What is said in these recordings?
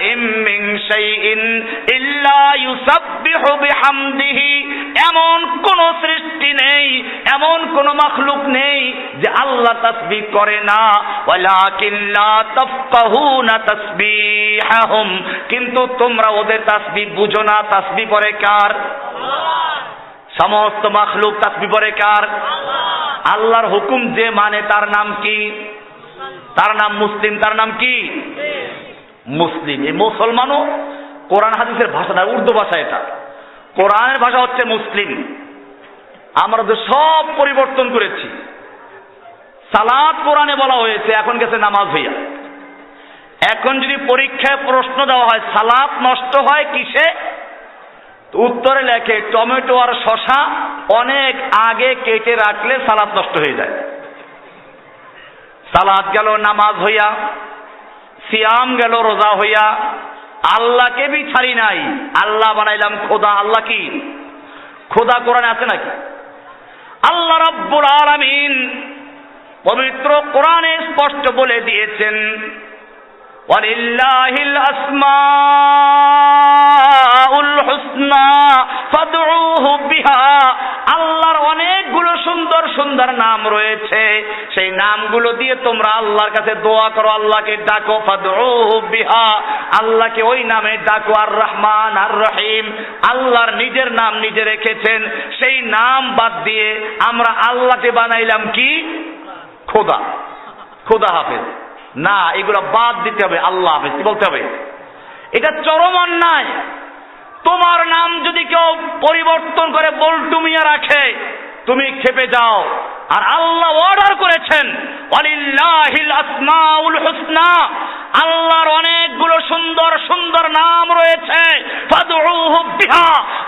ইম মিন শাইইন ইল্লা ইউসাব্বিহু বিহামদিহি এমন কোন সৃষ্টি নেই এমন কোন মাখলুক নেই যে আল্লাহ তসবি করে না। তাসবিহাহুম। কিন্তু তোমরা ওদের তাসবিহ বুঝো না। তাসবিহ পড়ে কার? সমস্ত মাখলুক তাসবিহ পড়ে কার? আল্লাহর হুকুম যে মানে তার নাম কি? তার নাম মুসলিম তার নাম কি? মুসলিম। এই মুসলমানও কোরআন হাদিসের ভাষাটা উর্দু ভাষা এটা। কোরআনের ভাষা হচ্ছে মুসলিম। আমরা তো সব পরিবর্তন করেছি। সালাদ কোরআনে বলা হয়েছে, এখন গেছে নামাজ হইয়া। এখন যদি পরীক্ষায় প্রশ্ন দেওয়া হয় সালাদ নষ্ট হয় কিসে? উত্তরে লেখে, টমেটো আর শশা অনেক আগে কেটে রাখলে সালাদ নষ্ট হয়ে যায়। সালাদ গেল, নামাজ হইয়া সিয়াম গেল, রোজা হইয়া আল্লাহকে বি ছাড়ি নাই। আল্লাহ বানাইলাম খোদা। আল্লাহ কি? খোদা কোরআনে আছে নাকি? আল্লাহ রব্বুল আলামিন পবিত্র কোরআনে স্পষ্ট বলে দিয়েছেন ওয়ালিল্লাহিল আসমাউল হুসনা, ফাদউহু বিহা। আল্লাহর অনেকগুলো সুন্দর সুন্দর নাম রয়েছে। সেই নামগুলো দিয়ে তোমরা আল্লাহর কাছে দোয়া করো, আল্লাহকে ডাকো বিহা। আল্লাহকে ওই নামে ডাকো আর রহমান আর রহিম আল্লাহর নিজের নাম নিজে রেখেছেন। সেই নাম বাদ দিয়ে আমরা আল্লাহকে বানাইলাম কি? খোদা। খোদা হাফেজ। না, এগুলো বাদ দিতে হবে, আল্লাহ হাফেজ, কি বলতে হবে? এটা চরম অন্যায়। তোমার নাম যদি কেউ পরিবর্তন করে বল্টু মিয়া রাখে, তুমি খেপে যাও। আর আল্লাহ অর্ডার করেছেন আসমাউল হুসনা। আল্লাহর অনেকগুলো সুন্দর সুন্দর নাম রয়েছে।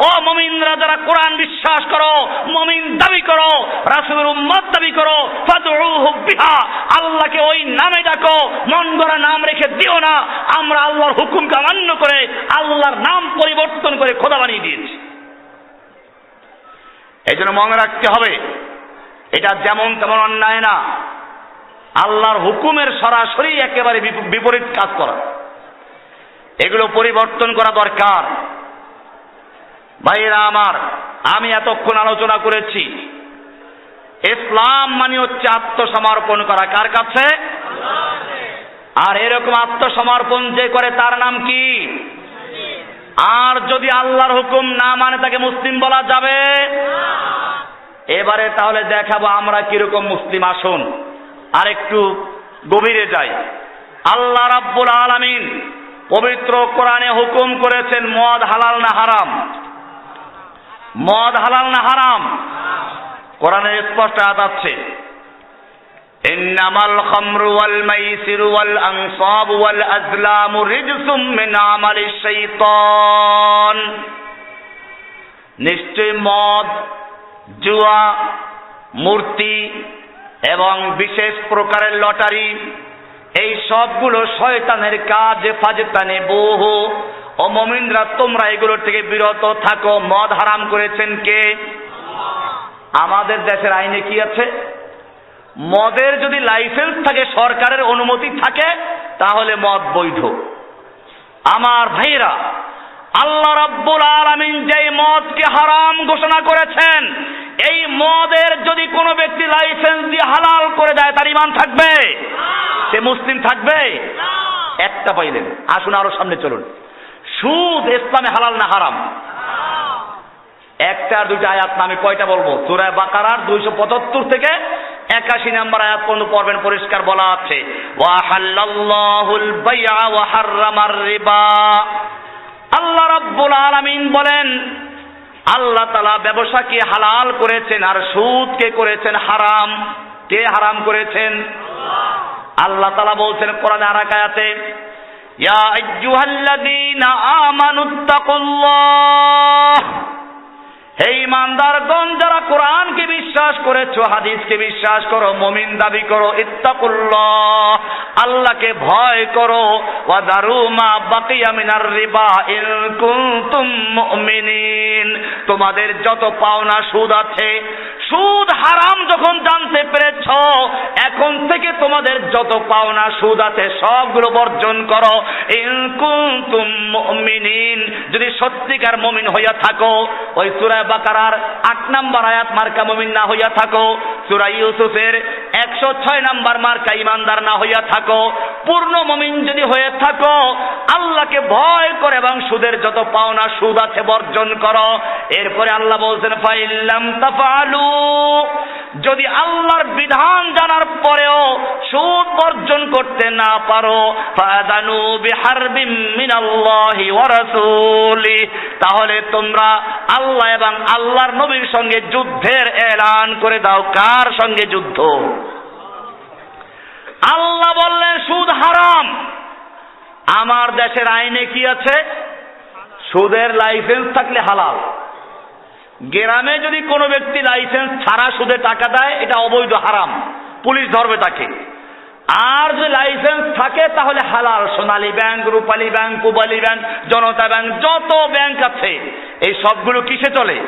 ও মুমিনরা যারা কোরআন বিশ্বাস করো, মমিন দাবি করো, রাসূলের উম্মত দাবি করো বিহা। আল্লাহকে ওই নামে ডাকো, মন গড়া নাম রেখে দিও না। আমরা আল্লাহর হুকুমকে অমান্য করে আল্লাহর নাম পরিবর্তন করে খোদা বানিয়ে দিয়েছি। এই জন্য মনে রাখতে হবে, এটা যেমন তেমন অন্যায় না। আল্লাহর হুকুমের সরাসরি একেবারে বিপ- বিপরীত কাজ করা। এগুলো পরিবর্তন করা দরকার। ভাইরা আমার, আমি এতক্ষণ আলোচনা করেছি। ইসলাম মানে হচ্ছে আত্মসমর্পণ করা। কার কাছে? আর এরকম আত্মসমর্পণ যে করে তার নাম কি? আর যদি আল্লাহর হুকুম না মানে তাকে মুসলিম বলা যাবে? এবারে তাহলে দেখাবো আমরা কীরকম মুসলিম আসুন। আর একটু গভীরে যাই। আল্লাহ রাব্বুল আলামিন পবিত্র কোরআনে হুকুম করেছেন, মদ হালাল না হারাম। মদ হালাল না হারাম। কোরআনে স্পষ্ট আয়াত আছে, ইন্নামাল খামরু ওয়াল মাইসিরু ওয়াল আনসাবু ওয়াল আজলামু রিজসুম মিন আমালিশ শাইতান। নিশ্চয় মদ, জুয়া, মূর্তি এবং বিশেষ প্রকারের লটারি, এই সবগুলো শয়তানের কাজ ফাজতানে বহু। ও মমিন্দ্রা তোমরা এগুলোর থেকে বিরত থাকো, মদ হারাম করেছেন কে? আমাদের দেশের আইনে কি আছে? মদের যদি লাইসেন্স থাকে, সরকারের অনুমতি থাকে, তাহলে মদ বৈধ। আমার ভাইরা আল্লাহ রাব্বুল আলামিন যেই মদকে হারাম ঘোষণা করেছেন এই মদের যদি কোনো ব্যক্তি লাইসেন্স দিয়ে হালাল করে দেয়, তার ইমান থাকবে? সে মুসলিম থাকবে? একটা পাইলেন আসুন আরও সামনে চলুন। সুদ ইসলামে হালাল না হারাম? একটা আর দুইটা আয়াত না, আমি কয়টা বলব? সুরায় বাকারার দুইশো পঁচাত্তর থেকে একাশি নাম্বার আয়াত পর্যন্ত পড়বেন, পরিষ্কার বলা আছে। আল্লাহ রাব্বুল আলামিন বলেন আল্লাহ তালা ব্যবসাকে হালাল করেছেন আর সুদকে করেছেন হারাম? কে হারাম করেছেন? আল্লাহ তালা বলছেন কোরআনে আর এক আয়াতে, ইয়া আইয়ুহাল্লাযীনা আমানুত্তাকুল্লাহ হে ইমানদারগণ যারা কোরআনকে বিশ্বাস করেছ, হাদিসকে বিশ্বাস করো, মমিন দাবি করো, ইত্তাকুল্লাহ, আল্লাহকে ভয় করো। ওয়া দারু মা বাকিয়া মিনার রিবা ইন কুনতুম মুমিনিন। তোমাদের যত পাওনা সুদ আছে, সুদ হারাম যখন জানতে পেরেছ, এখন থেকে তোমাদের যত পাওনা সুদ আছে, সবগুলো বর্জন করো। মুমিনিন, যদি সত্যিকার মমিন হইয়া থাকো, ওই সূরা বাকারার আট নাম্বার আয়াত মার্কা মমিন না হইয়া থাকো, সূরা ইউসুফের একশো ছয় নাম্বার মার্কা ইমানদার না হইয়া থাকো, পূর্ণ মমিন যদি হয়ে থাকো, আল্লাহকে ভয় করে এবং সুদের যত পাওনা সুদ আছে বর্জন করো। এরপরে আল্লাহ বলছেন, ফাইল্লাম তাফালু যদি আল্লাহর বিধান জানার পরেও সুদ বর্জন করতে না পারো, ফাদানু বিহারবিম মিনাল্লাহি ওয়া রাসূলি। তাহলে তোমরা আল্লাহ এবং আল্লাহর নবীর সঙ্গে যুদ্ধের এলান করে দাও। কার সঙ্গে যুদ্ধ? আল্লাহ বললেন, সুদ হারাম। আমার দেশের আইনে কি আছে? সুদের লাইসেন্স থাকলে হালাল। গ্রামে যদি কোনো ব্যক্তি লাইসেন্স ছাড়া সুদে টাকা দেয়, এটা অবৈধ, হারাম। পুলিশ ধরবে তাকে। আর যদি লাইসেন্স থাকে, তাহলে হালাল। Sonali bank, Rupali bank Pubali bank, Janata bank, যত ব্যাংক আছে, এই সবগুলো কিসে চলে?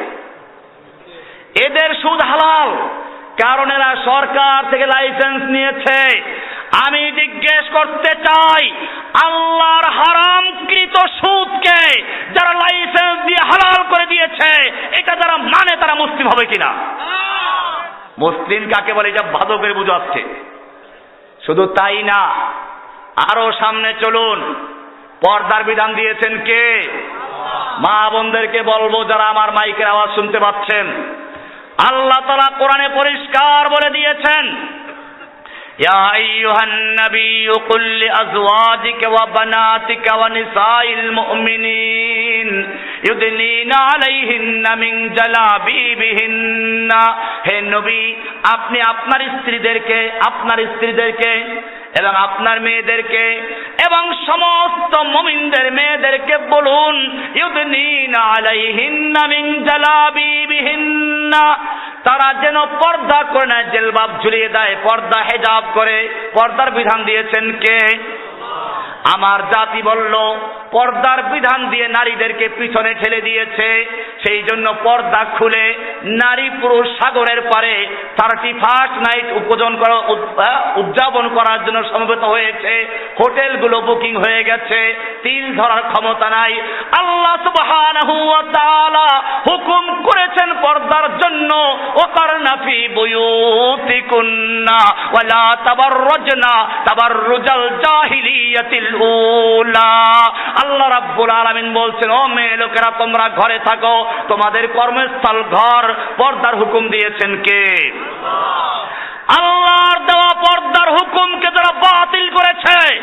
এদের সুদ হালাল। কারণ এরা সরকার থেকে লাইসেন্স নিয়েছে। আমি জিজ্ঞেস করতে চাই, আল্লাহর হারামকৃত সুদকে এটা যারা মানে তারা মুসলিম হবে কিনা? মুসলিম কাকে বলে? এটা ভালো করে বুঝাচ্ছে শুধু তাই না, আরও সামনে চলুন। পর্দার বিধান দিয়েছেন কে? মা বোনদেরকে বলব যারা আমার মাইকের আওয়াজ শুনতে পাচ্ছেন। আল্লাহ তালা কোরআনে পরিষ্কার বলে দিয়েছেন يا أيها النبي قل لأزواجك وبناتك ونساء المؤمنين يدنين عليهن من جلابيبهن হে নবী আপনি আপনার স্ত্রীদেরকে আপনার স্ত্রীদেরকে এবং আপনার মেয়েদেরকে এবং সমস্ত মমিনদের মেয়েদেরকে বলুন তারা যেন পর্দা করে নেয়, জেলবাব ঝুলিয়ে দেয়, পর্দা হেজাব করে। পর্দার বিধান দিয়েছেন কে? আমার জাতি বলল, পর্দার বিধান দিয়ে নারীদেরকে পিছনে ঠেলে দিয়েছে। সেই জন্য পর্দা খুলে নারী পুরুষ সাগরের পারে থার্টি ফার্স্ট নাইট উপজন করা, উদ- উদযাপন করার জন্য সমবেত হয়েছে। হোটেলগুলো বুকিং হয়ে গেছে। তিল ধরার ক্ষমতা নাই। আল্লাহ সুবহানাহু হুকুম করেছেন পর্দার জন্য ওকারনা ফি বুয়ুতিকুন্না ওয়ালা তাবাররাজনা তাবাররুজাল জাহিলিয়াতিল উলা। আল্লাহ রাব্বুল আলামিন বলছেন, ও মেয়ে লোকেরা, তোমরা ঘরে থাকো তোমাদের কর্মস্থল, ঘর, পর্দার হুকুম দিয়েছেন কে? আল্লাহর দেওয়া পর্দার হুকুমকে যারা বাতিল করেছে,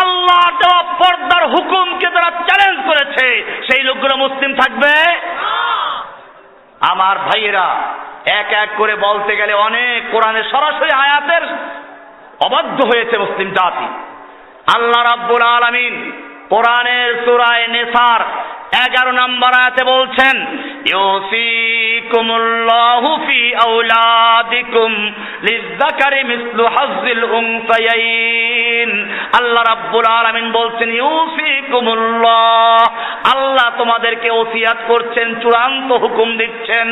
আল্লাহর দেওয়া পর্দার হুকুমকে যারা চ্যালেঞ্জ করেছে, সেই লোকগুলো মুসলিম থাকবে? আমার ভাইয়েরা, এক এক করে বলতে গেলে অনেক কোরআনে সরাসরি আয়াতের অবাধ্য হয়েছে মুসলিম জাতি। আল্লাহ রাব্বুল আলামিন কোরআনের সূরায়ে নেসার এগারো নম্বর আয়াতে বলছেন ইউসিকুমুল্লাহু ফি আওলাদিকুম লিযযাকারি মিসলু হাজ্জিল উনসায়াইন আল্লাহ রাব্বুল আলামিন বলছেন ইউসিকুমুল্লাহ আল্লাহ তোমাদেরকে ওসিয়াত করছেন, চূড়ান্ত হুকুম দিচ্ছেন,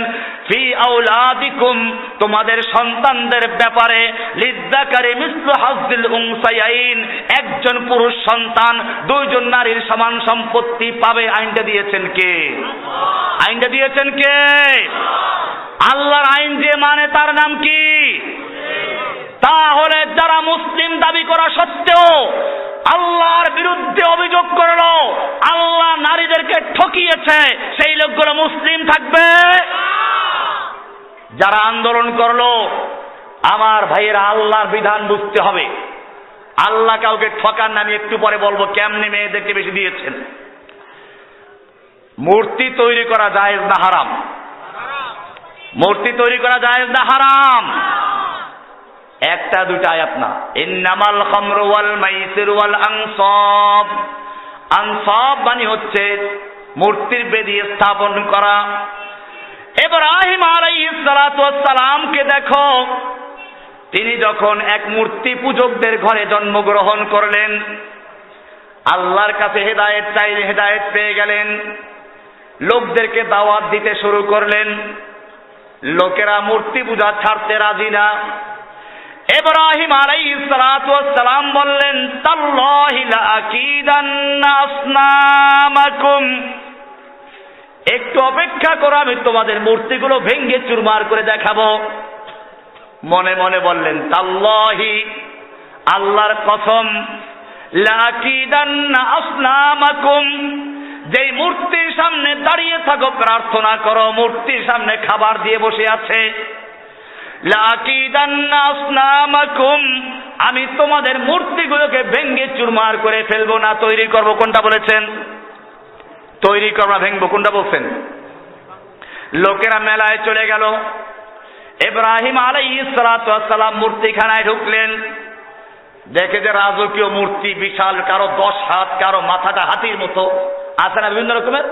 ফি আওলাদিকুম। তোমাদের সন্তানদের ব্যাপারে লিদ্দাকারে মিসলু হাজ্জিল উনসায়াইন একজন পুরুষ সন্তান, দুইজন নারীর সমান সম্পত্তি পাবে। আইনটা দিয়েছেন কে? আইনটা দিয়েছেন কে? আল্লাহর আইন যে মানে তার নাম কি? তাহলে যারা মুসলিম দাবি করা সত্ত্বেও আল্লাহর বিরুদ্ধে অভিযোগ করল, আল্লাহ নারীদেরকে ঠকিয়েছে, সেই লোকগুলো মুসলিম থাকবে? যারা আন্দোলন করল, আমার ভাইয়েরা আল্লাহর বিধান বুঝতে হবে। আল্লাহ কাউকে ঠকান না একটু পরে বলব কেমনে মেয়েদেরকে বেশি দিয়েছেন। মূর্তি তৈরি করা জায়েজ না হারাম। মূর্তি তৈরি করা যায় না হারাম? একটা দুটা আয়াত না। ইন্নামাল খামরু ওয়াল মাইসির ওয়াল আনসাব। আনসাব মানে হচ্ছে মূর্তির বেদি স্থাপন করা। ইব্রাহিম আলাইহিস সালাতু সালামকে দেখো, তিনি যখন এক মূর্তি পূজকদের ঘরে জন্মগ্রহণ করলেন, আল্লাহর কাছে হেদায়েত চাইলে হেদায়েত পেয়ে গেলেন, লোকদেরকে দাওয়াত দিতে শুরু করলেন। লোকেরা মূর্তি পূজা ছাড়তে রাজি না। সালাতু ওয়াস সালাম বললেন একটু অপেক্ষা করো, আমি তোমাদের মূর্তিগুলো ভেঙ্গে চুরমার করে দেখাবো। মনে মনে বললেন, তাল্লাহি, আল্লাহর কসম, লাকিদান্না আসনামাকুম। যেই মূর্তির সামনে দাঁড়িয়ে থাকো, প্রার্থনা করো মূর্তির সামনে খাবার দিয়ে বসে আছে। আমি তোমাদের মূর্তিগুলোকে ভেঙ্গে চুরমার করে ফেলব না, তৈরি করব, কোনটা বলেছেন? তৈরি করব না ভেঙ্গবো কোনটা বলছেন? লোকেরা মেলায় চলে গেল। ইব্রাহিম আলাই সালাম মূর্তিখানায় ঢুকলেন। দেখে যে রাজকীয় মূর্তি বিশাল, কারও দশ হাত, কারও মাথাটা হাতির মতো। আছে না বিভিন্ন রকমের?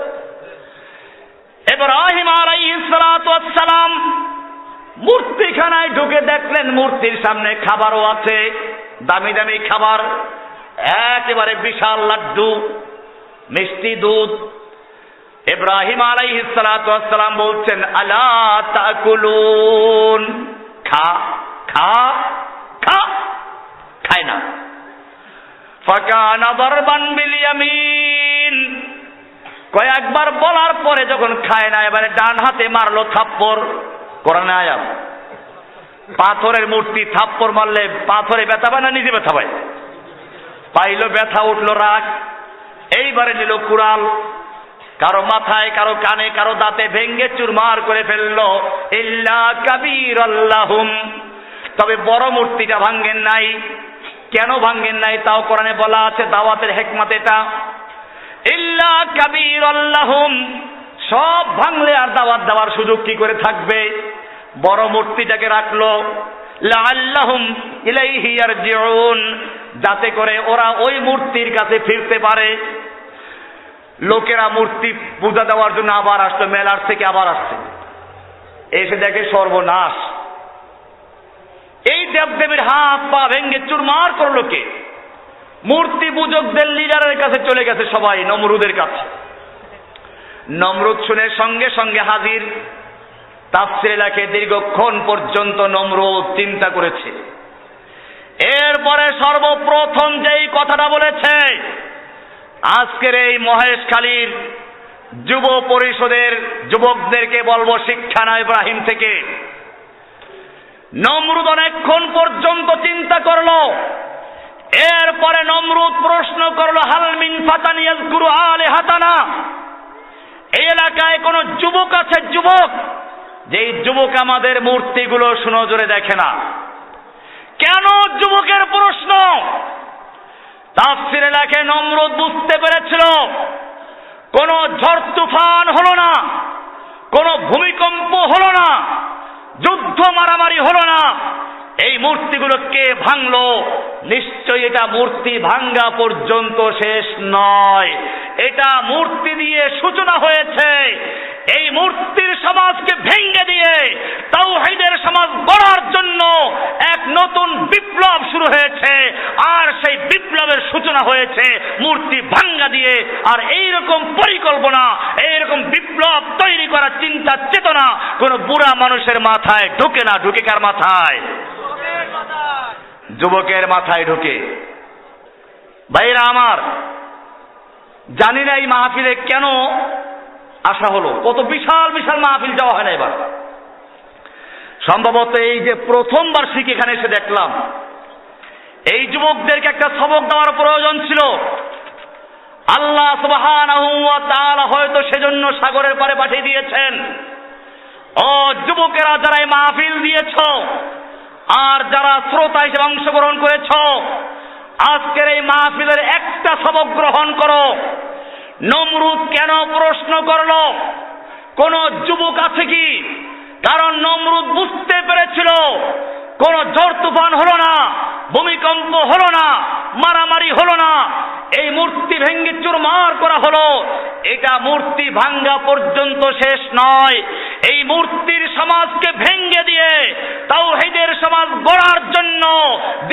ইব্রাহিম আলাইহিস সালাতু মূর্তিখানায় ঢুকে দেখলেন মূর্তির সামনে খাবারও আছে, দামি দামি খাবার, একেবারে বিশাল লাড্ডু, মিষ্টি দুধ। ইব্রাহিম আলাইহিস সালাতু ওয়াস সালাম বলছেন, আলা তাকুলুন। খা খা খা, খায় না। ফাকানা দারবান বিল ইয়ামিন কয়েকবার বলার পরে যখন খায় না, এবারে ডান হাতে মারলো থাপ্পর কোরআনে আয়াত। পাথরের মূর্তি থাপ্পড় মারলে পাথরে ব্যথা পায় না, নিজে ব্যথা পায়? পাইলো ব্যথা, উঠল রাগ। এইবারে নিল কুড়াল। কারও মাথায়, কারও কানে, কারও দাঁতে ভেঙ্গে চুরমার করে ফেলল। ইল্লা কাবির আল্লাহুম তবে বড় মূর্তিটা ভাঙ্গেন নাই। কেন ভাঙ্গেন নাই তাও কোরআনে বলা আছে, দাওয়াতের হেকমত এটা। ইল্লা কাবির আল্লাহুম সব ভাঙলে আর দাওয়াত দেওয়ার সুযোগ কি করে থাকবে? বড় মূর্তিটাকে রাখল। লাআল্লাহুম ইলাইহি যাতে করে ওরা ওই মূর্তির কাছে ফিরতে পারে। লোকেরা মূর্তি পূজা দেওয়ার জন্য আবার আসতো, মেলার থেকে আবার আসছে। এসে দেখে সর্বনাশ। এই দেবদেবীর হাত পা ভেঙ্গে চুরমার করল কে? মূর্তি পূজকদের লিডারের কাছে চলে গেছে সবাই, নমরুদের কাছে। নমরুদ শুনে সঙ্গে সঙ্গে হাজির। তাফসির লেখে, দীর্ঘক্ষণ পর্যন্ত নমরুদ চিন্তা করেছে। এরপরে সর্বপ্রথম যেই কথাটা বলেছে, আজকের এই মহেশখালীর যুব পরিষদের যুবকদেরকে বলব শিক্ষা না ইব্রাহিম থেকে। নমরুদ অনেকক্ষণ পর্যন্ত চিন্তা করল। এরপরে নমরুদ প্রশ্ন করল হালমিন ফাতানিয়াল গুরু আলে হাতানা? এই এলাকায় কোন যুবক আছে? যুবক। যেই যুবক আমাদের মূর্তিগুলো সুনজরে দেখে না। কেন যুবকের প্রশ্ন? তাফসিরে লেখে, নমরুদ বুঝতে পেরেছিল, কোন ঝড় তুফান হলো না, কোন ভূমিকম্প হলো না, যুদ্ধ মারামারি হলো না এই মূর্তিগুলো কে ভাঙলো? নিশ্চয়ই এটা মূর্তি ভাঙ্গা পর্যন্ত শেষ নয়। এটা মূর্তি দিয়ে সূচনা হয়েছে। এই মূর্তির সমাজকে ভেঙ্গে দিয়ে তাওহীদের সমাজ গড়ার জন্য এক নতুন বিপ্লব শুরু হয়েছে। আর সেই বিপ্লবের সূচনা হয়েছে মূর্তি ভাঙ্গা দিয়ে। আর এই রকম পরিকল্পনা এই রকম বিপ্লব তৈরি করার চিন্তা চেতনা কোন বুড়া মানুষের মাথায় ঢুকে না, ঢুকে কার মাথায়? যুবকের মাথায়। ঢুকে। ভাইরা আমার, জানি না এই মাহফিলে কেন আসা হলো। কত বিশাল বিশাল মাহফিল যাওয়া হয় না এবার। সম্ভবত এই যে প্রথমবার শিখ এখানে এসে দেখলাম, এই যুবকদেরকে একটা সবক দেওয়ার প্রয়োজন ছিল। আল্লাহ হয়তো সেজন্য সাগরের পারে পাঠিয়ে দিয়েছেন। ও যুবকেরা, যারা এই মাহফিল দিয়েছ আর যারা শ্রোতা হিসেবে অংশগ্রহণ করেছ, আজকের এই মাহফিলের একটা সবক গ্রহণ করো। নমরুদ কেন প্রশ্ন করল? কোন যুবক আছে কি? কারণ নমরুদ বুঝতে পেরেছিল, কোন ঝড় তুফান হলো না, ভূমিকম্প হলো না, মারামারি হলো না। এই মূর্তি ভেঙ্গে চুরমার করা হলো। এটা মূর্তি ভাঙ্গা পর্যন্ত শেষ নয়। এই মূর্তির সমাজকে ভেঙ্গে দিয়ে তাওহীদের সমাজ গড়ার জন্য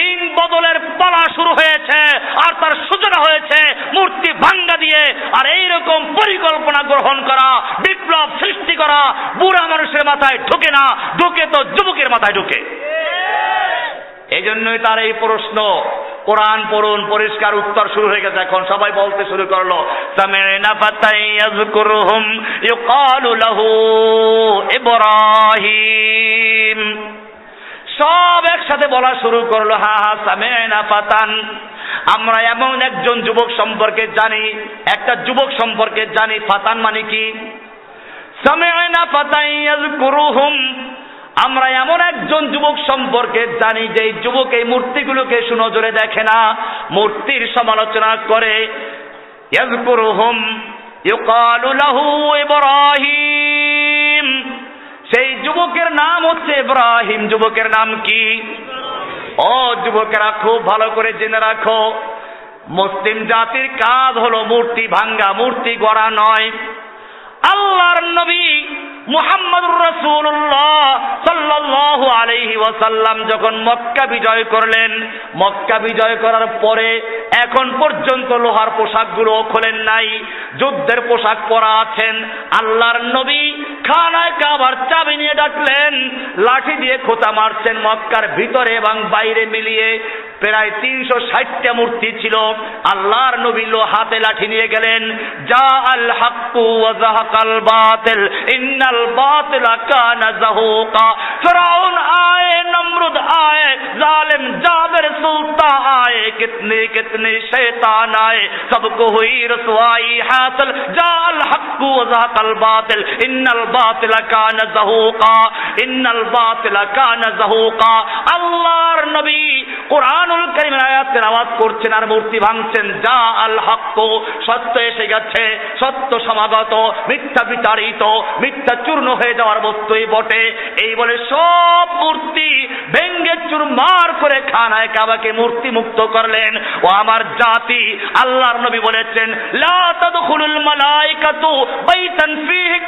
দিন বদলের পালা শুরু হয়েছে আর তার সূচনা হয়েছে মূর্তি ভাঙ্গা দিয়ে। আর এই রকম পরিকল্পনা গ্রহণ করা বিপ্লব সৃষ্টি করা বুড়া মানুষের মাথায় ঢোকে না ঢোকে তো যুবকের মাথায় ঢোকে। এই জন্যই তার এই প্রশ্ন কোরআন পড়ুন, পরিষ্কার উত্তর শুরু হয়ে গেছে। এখন সবাই বলতে শুরু করল সব একসাথে বলা শুরু করল, হা হা, সামি'না ফাতান, আমরা এমন একজন যুবক সম্পর্কে জানি, একটা যুবক সম্পর্কে জানি, ফাতান মানে কি? সামি'না ফাতান ইয়াযকুরুহুম আমরা এমন একজন যুবক সম্পর্কে জানি যে যুবক এই মূর্তিগুলোকে সুনজরে দেখে না। মূর্তির সমালোচনা করে সেই যুবকের নাম হচ্ছে ইব্রাহিম। যুবকের নাম কি? ও যুবকেরা, খুব ভালো করে জেনে রাখো, মুসলিম জাতির কাজ হলো মূর্তি ভাঙ্গা, মূর্তি গড়া নয়। আল্লাহর নবী মুহাম্মদুর রাসূলুল্লাহ সাল্লাল্লাহু আলাইহি ওয়াসাল্লাম যখন মক্কা বিজয় করলেন, মক্কা বিজয় করার পরে এখন পর্যন্ত লোহার পোশাকগুলো খোলেন নাই, যুদ্ধের পোশাক পরা আছেন, আল্লাহর নবী খানায় কাবার চাবি নিয়ে ডাকলেন, লাঠি দিয়ে খোঁচা মারছেন মক্কার ভিতরে এবং বাইরে মিলিয়ে প্রায় তিনশো ষাটটা মূর্তি ছিল। আল্লাহর নবী লো হাতে লাঠি নিয়ে গেলেন যা আল হাক্কু ওয়া জাহাকাল বাতিল আল বাতিল কানা যাহুকা। ফিরাউন আয়ে, নমরুদ আয়ে, জালিম জাবির সুলতা আয়ে الباطل ان الباطل كان زهوقا ان الباطل كان زهوقا আল্লাহর নবী কোরআনুল কারীমের আয়াত তেলাওয়াত করছেন আর মূর্তি ভাঙছেন, যা আল হক সত্য এসে গেছে, সত্য সমাগত, মিথ্যা বিতাড়িত, মিথ্যা চূর্ণ হয়ে যাওয়ার বস্তুই বটে। এই বলে সব মূর্তি ভেঙ্গে চুরমার করে খানায় কাবাকে মূর্তি মুক্ত করলেন। ও আমার জাতি, আল্লাহর নবী বলেছেন, লা মালাইকাতু বাইতান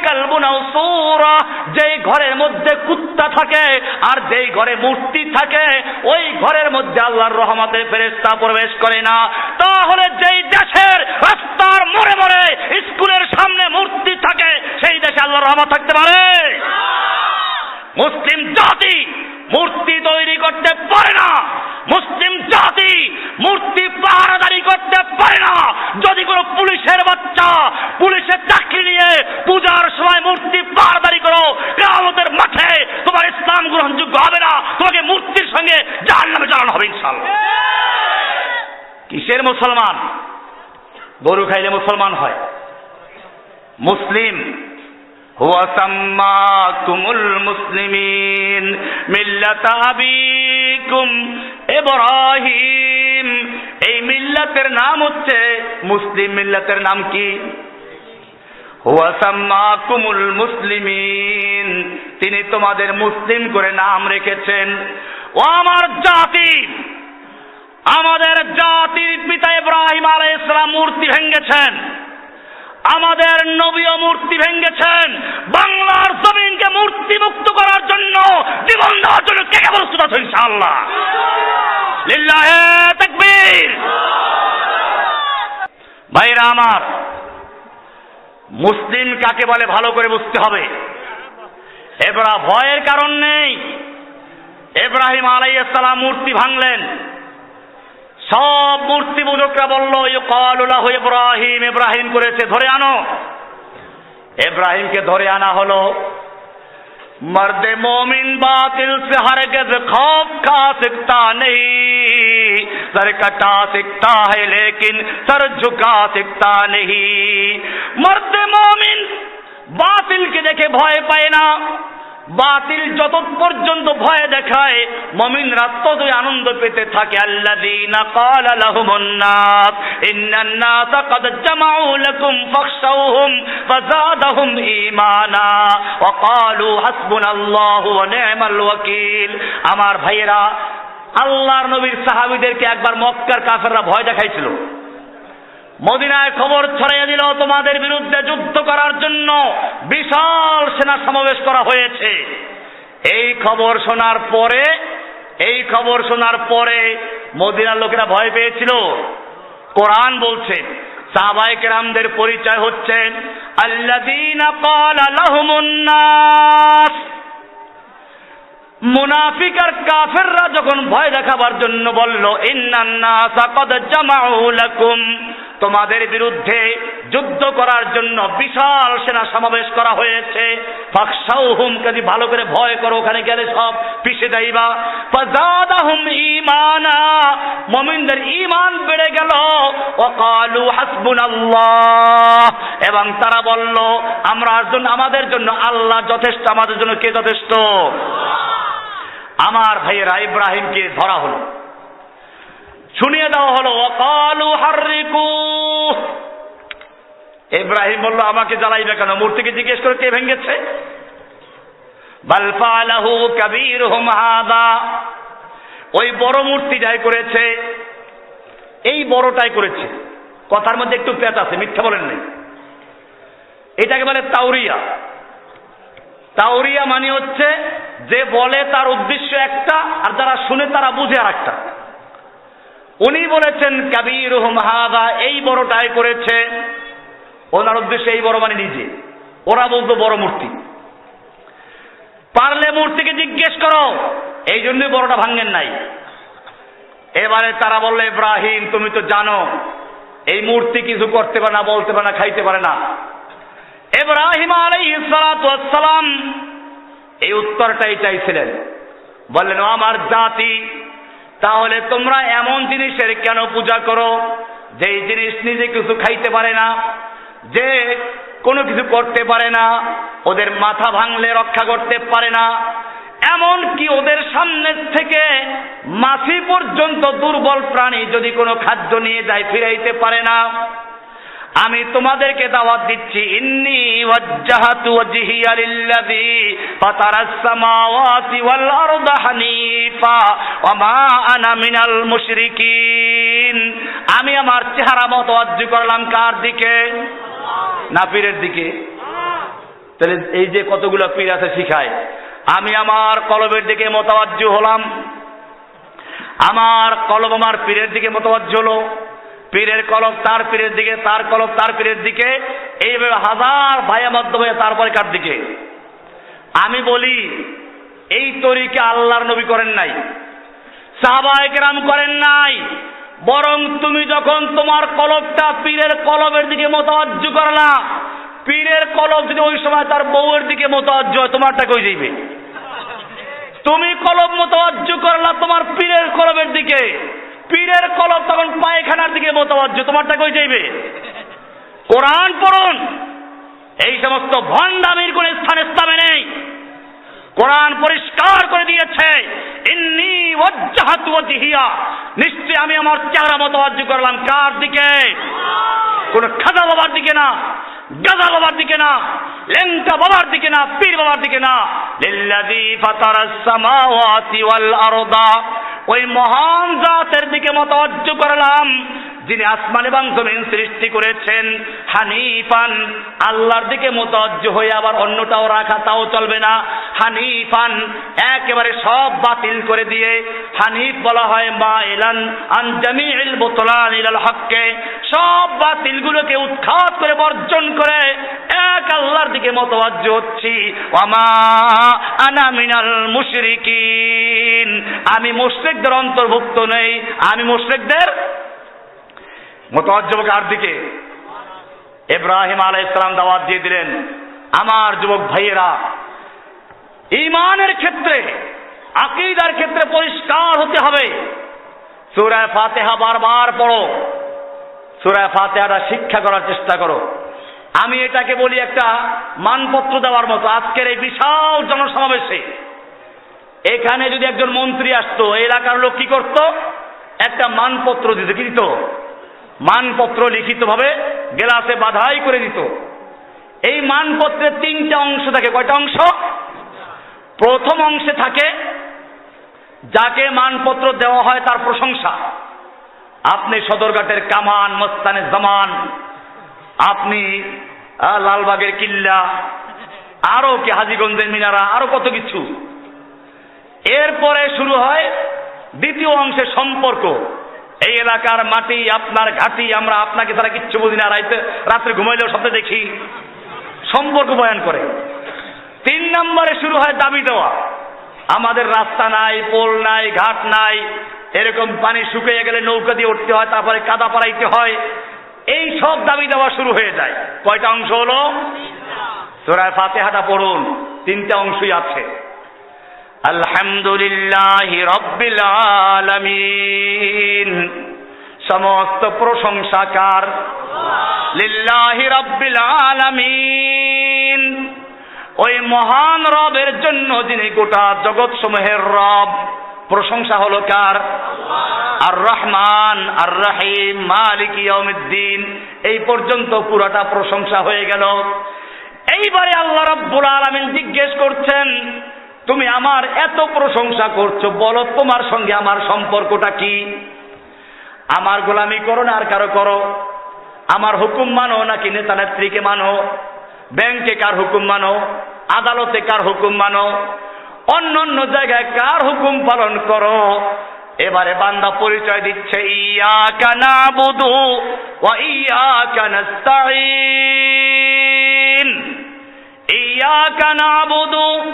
কালবুন আও সূরা। যেই ঘরের মধ্যে কুত্তা থাকে আর যেই ঘরে মূর্তি থাকে, ওই ঘরের মধ্যে আল্লাহর রহমতের ফেরেশতা প্রবেশ করে না। তাহলে যেই দেশের রাস্তার মোড়ে মোড়ে স্কুলের সামনে মূর্তি থাকে, সেই দেশে আল্লাহর রহমত থাকতে পারে। মুসলিম জাতি মূর্তি তৈরি করতে পারে না। মুসলিম জাতি মূর্তি পাহারাদারি করতে পারে না। যদি কোনো পুলিশের বাচ্চা পুলিশের চাকরি নিয়ে পূজার সময় মূর্তি পাহারাদারি করো, কেয়ামতের মাঠে তোমার ইসলাম গ্রহণযোগ্য হবে না। তোমাকে মূর্তির সঙ্গে জাহান নামে চালানো হবে ইনশাল্লাহ কিসের মুসলমান? গরু খাইলে মুসলমান হয়। মুসলিম হুয়া সাম্মাকুমুল মুসলিমিন, মিল্লাতা আবিকুম ইব্রাহিম। এই মিল্লাতের নাম হচ্ছে মুসলিম মিল্লাতের নাম কি? হুয়া সাম্মাকুমুল মুসলিমিন, তিনি তোমাদের মুসলিম করে নাম রেখেছেন। ও আমার জাতি, আমাদের জাতির পিতা ইব্রাহিম আলাইহিস সালাম মূর্তি ভেঙ্গেছেন আমাদের নবীয় মূর্তি ভেঙ্গেছেন। বাংলার জমিনকে মূর্তি মুক্ত করার জন্য জীবন দেওয়ার জন্য কে কে প্রস্তুত আছে ইনশাআল্লাহ? লিল্লাহে তাকবীর। ভাইরা আমার, মুসলিম কাকে বলে ভালো করে বুঝতে হবে? এবার ভয়ের কারণ নেই। ইব্রাহিম আলাইহিস সালাম মূর্তি ভাঙলেন। সব মূর্তি পূজকরা বলল ইউকালুল্লাহ ইব্রাহিম ইব্রাহিম করেছে ধরে আনো ইব্রাহিমকে ধরে আনা হলো मर्द मोमिन बातिल से हरगज खौफ खा सकता नहीं सर कटा सकता है लेकिन सर झुका सकता नहीं मर्द मोमिन বাতিলকে দেখে ভয় পায় না বাতিল যত পর্যন্ত ভয় দেখায়, মমিনরা ততই আনন্দ পেতে থাকে। আল্লাযীনা ক্বালা লাহুমুন নাস ইন্নান নাস ক্বাদ জামাউ লাকুম ফাখশাউহুম ফাযাদাহুম ঈমানা, ওয়া ক্বালু হাসবুনাল্লাহু ওয়া নি'মাল ওয়াকিল। আমার ভাইয়েরা, আল্লাহর নবীর সাহাবীদেরকে একবার মক্কার কাফেররা ভয় দেখাইছিল। মদিনায় খবর ছড়াইয়া দিল, তোমাদের বিরুদ্ধে যুদ্ধ করার জন্য বিশাল সেনা সমাবেশ করা হয়েছে। এই খবর শোনার পরে, এই খবর শোনার পরে মদিনার লোকেরা ভয় পেয়েছিল। কোরআন বলছে, সাহাবায়ে কেরামদের পরিচয় হচ্ছেন আল্লাযীনা ক্বালা লাহুমুন নাস। মুনাফিক আর কাফেররা যখন ভয় দেখাবার জন্য বলল ইন্নান্নাসা কদ জামাউ লাকুম। তোমাদের বিরুদ্ধে যুদ্ধ করার জন্য বিশাল সেনা সমাবেশ করা হয়েছে। ফাকসাউহুম ভালো করে ভয় করো, ওখানে গেলে সব পিছে যাইবা ফাজাদাহুম ঈমানা, মুমিনদের ঈমান বেড়ে গেল। ওয়াকালু হাসবুনাল্লাহ, এবং তারা বলল, আমরা আমাদের জন্য আল্লাহ যথেষ্ট, আমাদের জন্য কে যথেষ্ট? আমার ভাইয়েরা, ইব্রাহিমকে ধরা হলো। শুনিয়ে দেওয়া হলো অকালু হারিকু ইব্রাহিম বলল, আমাকে জ্বালাইবে কেন? মূর্তিকে জিজ্ঞেস করে কে ভেঙেছে বালফালাহু কবির হাদা। ওই বড় মূর্তি যাই করেছে, এই বড়টাই করেছে। কথার মধ্যে একটু পেট আছে, মিথ্যা বলেন নাই। এটাকে বলে তাওরিয়া। তাওরিয়া মানে হচ্ছে, যে বলে তার উদ্দেশ্য একটা, আর যারা শুনে তারা বুঝে আর একটা উনি বলেছেন কাবির হাদা এই বড়টাই করেছে। ওনার উদ্দেশ্যে এই বড় মানে নিজে। ওরা বলতো, বড় মূর্তি। পারলে মূর্তিকে জিজ্ঞেস করো, এই জন্যই বড়টা ভাঙ্গেন নাই। এবারে তারা বলল, ইব্রাহিম, তুমি তো জানো, এই মূর্তি কিছু করতে পারে না, বলতে পারে না, খাইতে পারে না। ইব্রাহিম আলাইহিসসালাম এই উত্তরটাই চাইছিলেন। বললেন আমার জাতি তাহলে তোমরা এমন জিনিসের কেন পূজা করো? যেই জিনিস নিজে কিছু খাইতে পারে না, যে কোনো কিছু করতে পারে না, ওদের মাথা ভাঙলে রক্ষা করতে পারে না এমন কি ওদের সামনে থেকে মাছি পর্যন্ত দুর্বল প্রাণী যদি কোনো খাদ্য নিয়ে যায়, ফিরাইতে পারে না। আমি তোমাদেরকে দাওয়াত দিচ্ছি, ইন্নি ওয়াজ্জাহাতু ওয়াজহিয়া লিল্লাযী ফাতারাস সামাওয়াতি ওয়াল আরদা হানিফা ওয়া মা আনা মিনাল মুশরিকিন। আমি আমার চেহারা মতো অজ্জ করলাম কার দিকে? না পীরের দিকে। তাহলে এই যে কতগুলো পীর আছে শিখায়। আমি আমার কলবের দিকে মোতাবাজ্য হলাম। আমার কলব আমার পীরের দিকে মোতাবাজ্য হলো। পীরের কলব তার পীরের দিকে, তার কলব তার পীরের দিকে। এইভাবে হাজার ভাইয়া মাধ্যমে তারপরে কার দিকে? আমি বলি, এই তরিকে আল্লাহর নবী করেন নাই। সাহাবাহাম করেন নাই। বরং তুমি যখন তোমার কলবটা পীরের কলবের দিকে মোতাবজ্জ করলা, পীরের কলব যদি ওই সময় তার বউয়ের দিকে মোতাবজ্জ হয়, তোমারটা কই যাইবে? তুমি কলব মোতাবজ্জ করলা তোমার পীরের কলবের দিকে। পীরের কলব তখন পায়খানার দিকে মোতাবজ্জ। তোমারটা কই যাইবে? কোরআন পড়ুন। এই সমস্ত ভণ্ডামির কোন স্থান স্থানে নেই। কোরআন পরিষ্কার করে দিয়েছে। ইন্নি নিশ্চয় আমি আমার চেহারা মোতাবজ্জ করলাম। কার দিকে? কোন খাজা বাবার দিকে না, গাজা বাবার দিকে না লেঙ্কা বাবার দিকে না, পীর বাবার দিকে না। লিল্লাযী ফাতারাস সামাওয়াতি ওয়াল আরদা। ওই মহান জাতের দিকে মতজ্জ করলাম, যিনি আসমান এবং জমিন সৃষ্টি করেছেন, হানিফান। আল্লাহর দিকে মতজ্জ হয়ে আবার অন্যটাও রাখা, তাও চলবে না। হানিফান, একেবারে সব বাতিল করে দিয়ে হানিফ বলা হয়, মা এলান আনজামিল বোতলান ইলাল হককে। সব বাতিলগুলোকে উৎখাত করে, বর্জন করে এক আল্লাহর দিকে মতবাজ্য হচ্ছি। ওয়ামা আনা মিনাল মুশরিকিন। আমি মুশরিকদের অন্তর্ভুক্ত নেই। আমি মুশরিকদের মতওয়াজ্জব কার দিকে। ইব্রাহিম আলাইহিস সালাম দাওয়াত দিয়ে দিলেন। আমার যুবক ভাইয়েরা ইমানের ক্ষেত্রে, আকীদার ক্ষেত্রে পরিষ্কার হতে হবে। সূরা ফাতিহা বারবার পড়ো। সূরা ফাতিহাটা শিক্ষা করার চেষ্টা করো। আমি এটাকে বলি একটা মানপত্র দেওয়ার মতো। আজকের এই বিশাল জনসমাবেশে এখানে যদি একজন মন্ত্রী আসতো এলাকার লোক কি করত? একটা মানপত্র দিত, কি দিত? মানপত্র লিখিতভাবে গেলাসে বাধাই করে দিত। এই মানপত্রের তিনটা অংশ থাকে। কয়টা অংশ? প্রথম অংশে থাকে, যাকে মানপত্র দেওয়া হয় তার প্রশংসা। আপনি সদরঘাটের কামান মস্তানে জামান, আপনি লালবাগের কিল্লা, আরও কি, হাজিগঞ্জের মিনারা, আরও কত কিছু। এরপরে শুরু হয় দ্বিতীয় অংশে সম্পর্ক। এই এলাকার মাটি, আপনার ঘাটি, আমরা আপনাকে তারা কিচ্ছু বুঝি না। রাইতে, রাত্রে ঘুমাইলেও স্বপ্নে দেখি সম্পর্ক বয়ান করে। তিন নম্বরে শুরু হয় দাবি দেওয়া। আমাদের রাস্তা নাই, পোল নাই, ঘাট নাই। এরকম পানি শুকিয়ে গেলে নৌকা দিয়ে উঠতে হয়, তারপরে কাদা পাড়াইতে হয়। এই সব দাবি দেওয়া শুরু হয়ে যায়। কয়টা অংশ হলো? তোরা ফাতেহাটা পড়ুন। তিনটা অংশই আছে। আলহামদুলিল্লাহ রব্বিল আলামিন। সমস্ত প্রশংসাকার লিল্লাহি রব্বিল আলামিন। ওই মহান রবের জন্য যিনি গোটা জগৎ সমূহের রব, প্রশংসা হলো কার? আর রহমান, আর রাহিম, মালিক ইয়াউমিদ্দিন। এই পর্যন্ত পুরাটা প্রশংসা হয়ে গেল। এইবারে আল্লাহ রাব্বুল আলামিন জিজ্ঞেস করছেন তুমি আমার এত প্রশংসা করছ, বলো তোমার সঙ্গে আমার সম্পর্কটা কি? আমার গোলামি করো না আর কারও করো। আমার হুকুম মানো নাকি নেতা নেত্রীকে মানো? ব্যাংকে কার হুকুম মানো? আদালতে কার হুকুম মানো? অন্য অন্য জায়গায় কার হুকুম পালন করো? এবারে বান্দা পরিচয় দিচ্ছে ইয়া কানা বুধু ইয়া কানাস্তাইন ইয়া কানা বুধু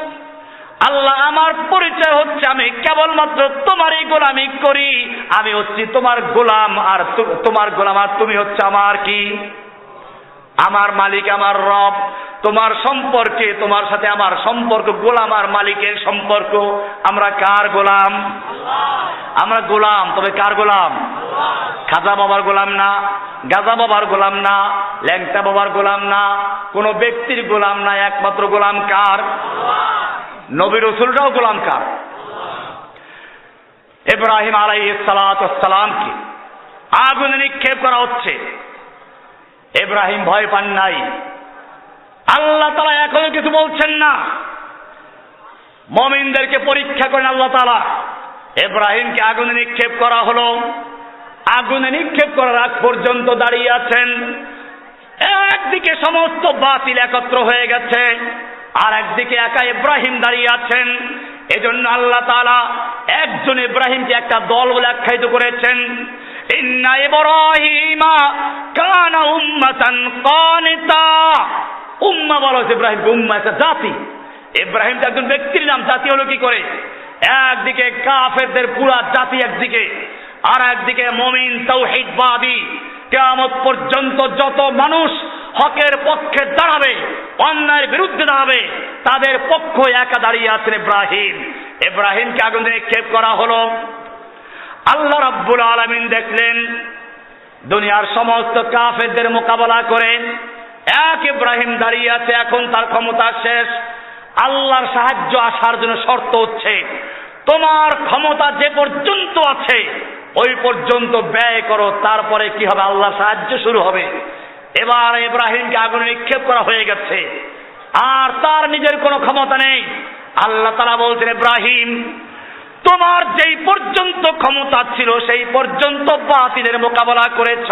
আল্লাহ আমার পরিচয় হচ্ছে, আমি কেবলমাত্র তোমারই গোলামি করি। আমি হচ্ছি তোমার গোলাম, আর তোমার গোলাম, আর তুমি হচ্ছে আমার কি? আমার মালিক, আমার রব। তোমার সম্পর্কে, তোমার সাথে আমার সম্পর্ক, গোলাম আর মালিকের সম্পর্ক। আমরা কার গোলাম? আমরা গোলাম, তবে কার গোলাম? খাজা বাবার গোলাম না, গাজা বাবার গোলাম না, ল্যাংটা বাবার গোলাম না, কোনো ব্যক্তির গোলাম না, একমাত্র গোলাম কার? নবী রসুলরাও গোলাম কার? ইব্রাহিম আলাই আগুনে নিক্ষেপ করা হচ্ছে। ইব্রাহিম ভয় পান নাই। আল্লাহ তালা এখনও কিছু বলছেন না। মমিনদেরকে পরীক্ষা করেন আল্লাহ তালা ইব্রাহিমকে আগুনে নিক্ষেপ করা হলো। আগুনে নিক্ষেপ করার আগ পর্যন্ত দাঁড়িয়ে আছেন। একদিকে সমস্ত বাতিল একত্র হয়ে গেছে। আর একদিকে একা ইব্রাহিম দাঁড়িয়ে আছেন। এজন্য আল্লাহ তালা একজন ইব্রাহিমকে একটা দল বলে আখ্যায়িত করেছেন। ইন্না ইব্রাহিমা কানা উম্মাতান কানিতা। উম্মা বলা হয়েছে ইব্রাহিমকে, উম্মা একটা জাতি। ইব্রাহিম একজন ব্যক্তির নাম, জাতি হলো কি করে? একদিকে কাফেরদের পুরা জাতি একদিকে, আর একদিকে মমিন, তৌহিদবাদী। কেয়ামত পর্যন্ত যত মানুষ হকের পক্ষে দাঁড়াবে, অন্যায়ের বিরুদ্ধে দাঁড়াবে, তাদের পক্ষ একা দাঁড়িয়ে আছেন ইব্রাহিম। ইব্রাহিমকে আগুন নিক্ষেপ করা হলো। আল্লাহ রাব্বুল আলামিন দেখলেন, দুনিয়ার সমস্ত কাফেরদের মোকাবেলা করে এক ইব্রাহিম দাঁড়িয়ে আছে, এখন তার ক্ষমতা শেষ। আল্লাহর সাহায্য আসার জন্য শর্ত হচ্ছে, তোমার ক্ষমতা যে পর্যন্ত আছে, ওই পর্যন্ত ব্যয় করো, তারপরে কি হবে? আল্লাহর সাহায্য শুরু হবে। এবার ইব্রাহিমকে আগুনে নিক্ষেপ করা হয়ে গেছে। আর তার নিজের কোনো ক্ষমতা নেই। আল্লাহ তারা বলছেন, ইব্রাহিম, তোমার যেই পর্যন্ত ক্ষমতা ছিল, সেই পর্যন্ত বাতিলের মোকাবেলা করেছ।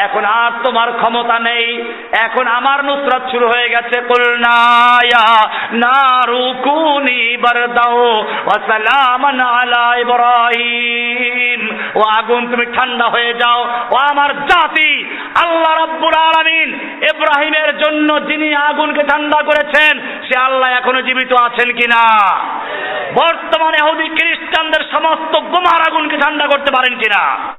এখন আর তোমার ক্ষমতা নেই। এখন আমার নুসরত শুরু হয়ে গেছে। কুলনায়া নারুকুনি বারদাও ওয়া সালামান আলা ইব্রাহিম। ও আগুন, তুমি ঠান্ডা হয়ে যাও। ও আমার জাতি, আল্লাহ রাব্বুল আলামিন ইব্রাহিমের জন্য যিনি আগুনকে ঠান্ডা করেছেন, সে আল্লাহ এখনও জীবিত আছেন কিনা? বর্তমানে ইহুদি খ্রিস্টানদের সমস্ত বোমার আগুনকে ঠান্ডা করতে পারেন কিনা?